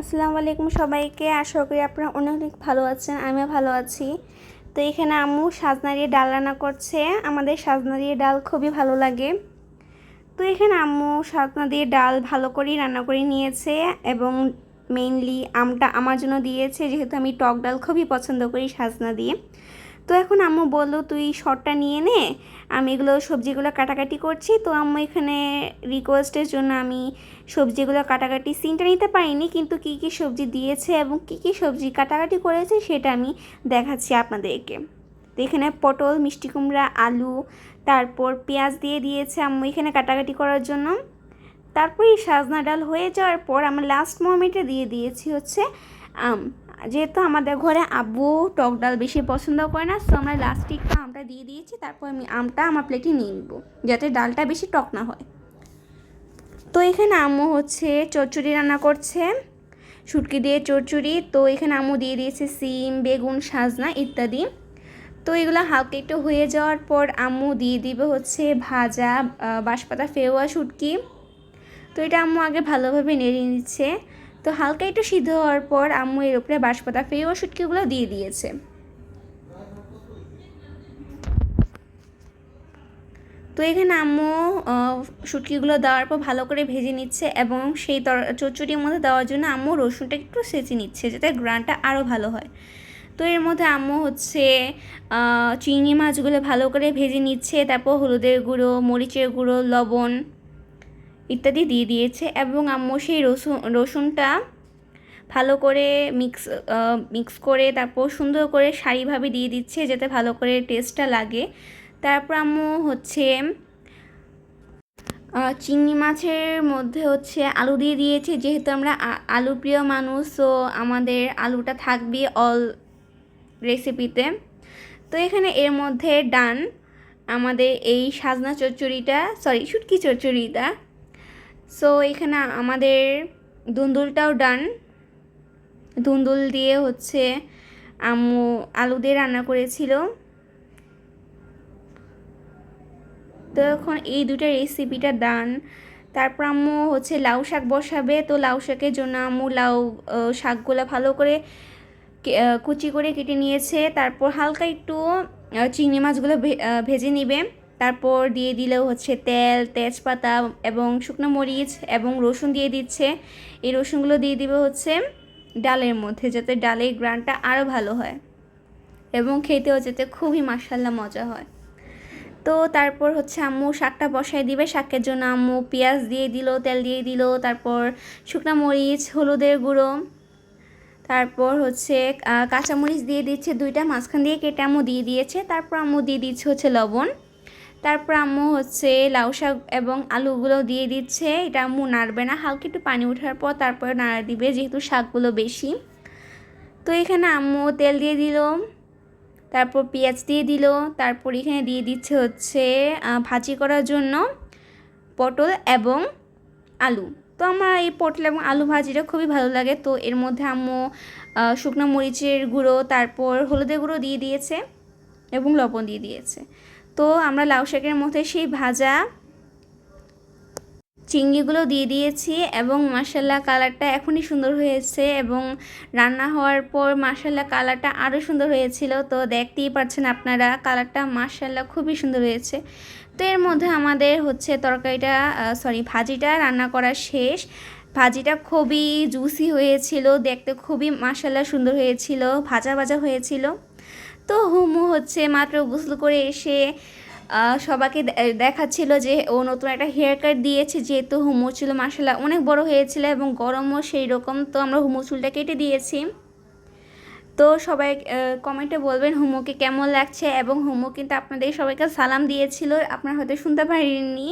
আসসালামু আলাইকুম সবাইকে। আশা করি আপনারা অনেক অনেক ভালো আছেন, আমিও ভালো আছি। তো এখানে আম্মু সাজনারিয়ে ডাল রান্না করছে। আমাদের সাজনারিয়ে ডাল খুবই ভালো লাগে। তো এখানে আম্মু সাজনা দিয়ে ডাল ভালো করেই রান্না করে নিয়েছে এবং মেইনলি আমটা আমার জন্য দিয়েছে। যেহেতু আমি টক ডাল খুবই পছন্দ করি সাজনা দিয়ে তো এখন আম্মু বলল, তুই শর্টটা নিয়ে নে, আমি এগুলো সবজিগুলো কাটাকাটি করছি। তো আম্মু এখানে রিকোয়েস্টের জন্য আমি সবজিগুলো কাটাকাটি সিনটা নিতে পারিনি, কিন্তু কী কী সবজি দিয়েছে এবং কী কী সবজি কাটাকাটি করেছে সেটা আমি দেখাচ্ছি আপনাদেরকে। তো এখানে পটল, মিষ্টি কুমড়া, আলু, তারপর পেঁয়াজ দিয়ে দিয়েছে আম্মু এখানে কাটাকাটি করার জন্য। তারপর এই সাজনা ডাল হয়ে যাওয়ার পর আমরা লাস্ট মোমেন্টে দিয়ে দিয়েছি হচ্ছে আম। যেহেতু আমাদের ঘরে আব্বু টক ডাল বেশি পছন্দ করে না সো আমরা লাস্টে একটু আমটা দিয়ে দিয়েছি, তারপর আমি আমটা আমার প্লেটে নিয়ে নিব, যাতে ডালটা বেশি টক না হয়। তো এখানে আম্মু হচ্ছে চচ্চড়ি রান্না করছে, শুটকি দিয়ে চচ্চড়ি, তো এখানে আম্মু দিয়ে দিয়েছে সিম, বেগুন, সাজনা ইত্যাদি। তো এগুলো হালকা একটু হয়ে যাওয়ার পর আম্মু দিয়ে দিবে হচ্ছে ভাজা বাঁশপাতা, ফেওয়া, শুটকি। তো এটা আম্মু আগে ভালোভাবে নেড়ে নিচ্ছে। তো হালকা একটু সিদ্ধ হওয়ার পর আম্মু এর উপরে বাঁশপাতা ফেওয়া শুটকিগুলো দিয়ে দিয়েছে। তো এখানে আম্মু শুটকিগুলো দেওয়ার পর ভালো করে ভেজে নিচ্ছে এবং সেই তর, চচ্চড়ির মধ্যে দেওয়ার জন্য আম্মু রসুনটা একটু সেচে নিচ্ছে যাতে গ্রানটা আরও ভালো হয়। তো এর মধ্যে আম্মু হচ্ছে চিংড়ি মাছগুলো ভালো করে ভেজে নিচ্ছে, তারপর হলুদের গুঁড়ো, মরিচের গুঁড়ো, লবণ ইত্যাদি দিয়ে দিয়েছে এবং আম্মু সেই রসুন, রসুনটা ভালো করে মিক্স মিক্স করে তারপর সুন্দর করে সারিভাবে দিয়ে দিচ্ছে যাতে ভালো করে টেস্টটা লাগে। তারপর আম্মু হচ্ছে চিংড়ি মাছের মধ্যে হচ্ছে আলু দিয়ে দিয়েছে। যেহেতু আমরা আলু প্রিয় মানুষ, তো আমাদের আলুটা থাকবে অল রেসিপিতে তো এখানে এর মধ্যে ডান আমাদের এই সাজনা চচ্চড়িটা সরি শুটকি চচ্চড়িটা সো এখানে আমাদের দুন্দুলটাও ডান দুন্দুল দিয়ে হচ্ছে আম্মু আলু দিয়ে রান্না করেছিল। তো এখন এই দুটা রেসিপিটা ডান তারপর আম্মু হচ্ছে লাউ শাক বসাবে। তো লাউ শাকের জন্য আম্মু লাউ শাকগুলো ভালো করে কুচি করে কেটে নিয়েছে। তারপর হালকা একটু চিংড়ি মাছগুলো ভেজে নিবে। তারপর দিয়ে দিলেও হচ্ছে তেল, তেজপাতা এবং শুকনো মরিচ এবং রসুন দিয়ে দিচ্ছে। এই রসুনগুলো দিয়ে দিবে হচ্ছে ডালের মধ্যে যাতে ডালের গ্রানটা আরও ভালো হয় এবং খেতেও যেতে খুবই মাসাল্লা মজা হয়। তো তারপর হচ্ছে আম্মু শাকটা বসায় দিবে। শাকের জন্য আম্মু পেঁয়াজ দিয়ে দিল, তেল দিয়ে দিল, তারপর শুকনো মরিচ, হলুদের গুঁড়ো, তারপর হচ্ছে কাঁচামরিচ দিয়ে দিচ্ছে দুইটা। মাঝখান দিয়ে কেটে আম্মু দিয়ে দিয়েছে। তারপর আম্মু দিয়ে দিচ্ছে হচ্ছে লবণ। তারপর আম্মু হচ্ছে লাউ শাক এবং আলুগুলো দিয়ে দিচ্ছে। এটা আম্মু নাড়বে না, হালকা একটু পানি ওঠার পর তারপরে নাড়া দিবে, যেহেতু শাকগুলো বেশি। তো এখানে আম্মু তেল দিয়ে দিল, তারপর পেঁয়াজ দিয়ে দিল, তারপর এখানে দিয়ে দিচ্ছে হচ্ছে ভাজি করার জন্য পটল এবং আলু। তো আমার এই পটল এবং আলু ভাজিটা খুবই ভালো লাগে। তো এর মধ্যে আম্মু শুকনো মরিচের গুঁড়ো, তারপর হলুদের গুঁড়ো দিয়ে দিয়েছে এবং লবণ দিয়ে দিয়েছে। তো আমরা লাউ শাকের মধ্যে সেই ভাজা চিংড়িগুলো দিয়ে দিয়েছি এবং মাসাল্লা কালারটা এখনই সুন্দর হয়েছে এবং রান্না হওয়ার পর মাসাল্লা কালারটা আরও সুন্দর হয়েছিল। তো দেখতেই পাচ্ছেন আপনারা, কালারটা মাসাল্লা খুবই সুন্দর হয়েছে। তো এর মধ্যে আমাদের হচ্ছে তরকারিটা সরি ভাজিটা রান্না করা শেষ। ভাজিটা খুবই জুসি হয়েছিল, দেখতে খুবই মাসাল্লা সুন্দর হয়েছিল, ভাজা ভাজা হয়েছিল। তো হুমু হচ্ছে, মাত্র গোসল করে এসে সবাইকে দেখাচ্ছিল যে ও নতুন একটা হেয়ার কাট দিয়েছে, যেহেতু হুমু ছিল মাসাল্লাহ অনেক বড় হয়েছিল এবং গরমও সেই রকম তো আমরা হুমু চুলটা কেটে দিয়েছি। তো সবাই কমেন্টে বলবেন হুমুকে কেমন লাগছে এবং হুমু কিন্তু আপনাদের সবাইকে সালাম দিয়েছিল, আপনারা হয়তো শুনতে পারেননি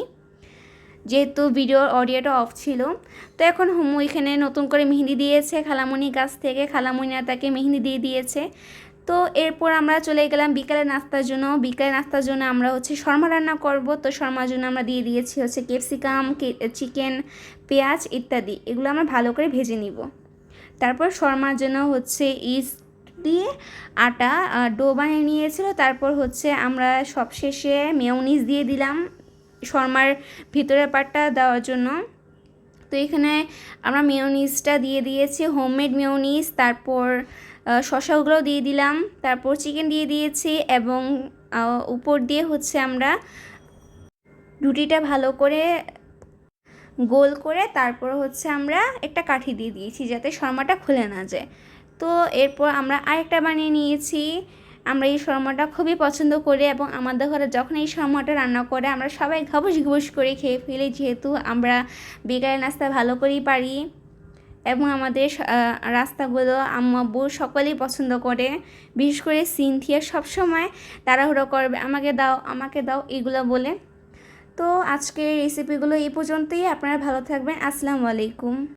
যেহেতু ভিডিওর অডিওটা অফ ছিল। তো এখন হুমু এখানে নতুন করে মেহেন্দি দিয়েছে খালামণি গাছ থেকে, খালামণি তাকে মেহেন্দি দিয়ে দিয়েছে। তো এরপর আমরা চলে গেলাম বিকালে নাস্তার জন্য। বিকালে নাস্তার জন্য আমরা হচ্ছে শর্মা রান্না করব। তো শর্মার জন্য আমরা দিয়ে দিয়েছি হচ্ছে ক্যাপসিকাম চিকেন, পেঁয়াজ ইত্যাদি। এগুলো আমরা ভালো করে ভেজে নিব। তারপর শর্মার জন্য হচ্ছে ইস্ট দিয়ে আটা ডো বানিয়ে নিয়েছিল। তারপর হচ্ছে আমরা সবশেষে মেয়নিজ দিয়ে দিলাম শর্মার ভিতরের পাটটা দেওয়ার জন্য। তো এখানে আমরা মেয়োনিজটা দিয়ে দিয়েছি, হোমমেড মেয়োনিজ। তারপর শসাগুলো দিয়ে দিলাম। তারপর চিকেন দিয়ে দিয়েছি এবং উপর দিয়ে হচ্ছে আমরা রুটিটা ভালো করে গোল করে তারপর হচ্ছে আমরা একটা কাঠি দিয়ে দিয়েছি যাতে শর্মাটা খুলে না যায়। তো এরপর আমরা আরেকটা বানিয়ে নিয়েছি। আমরা এই শর্মাটা খুবই পছন্দ করি এবং আমাদের ঘরে যখন এই শর্মাটা রান্না করে আমরা সবাই ঘাবস ঘবস করে খেয়ে ফেলি যেহেতু আমরা বিকালের নাস্তা ভালো করেই পারি। এবং আমাদের রাস্তাগুলো আম্মা বউ সকলেই পছন্দ করে। বিশেষ করে সিনথিয়া সবসময় তাড়াহুড়ো করবে, আমাকে দাও আমাকে দাও, এগুলো বলে। তো আজকের রেসিপিগুলো এই পর্যন্তই, আপনারা ভালো থাকবেন, আসসালামু আলাইকুম।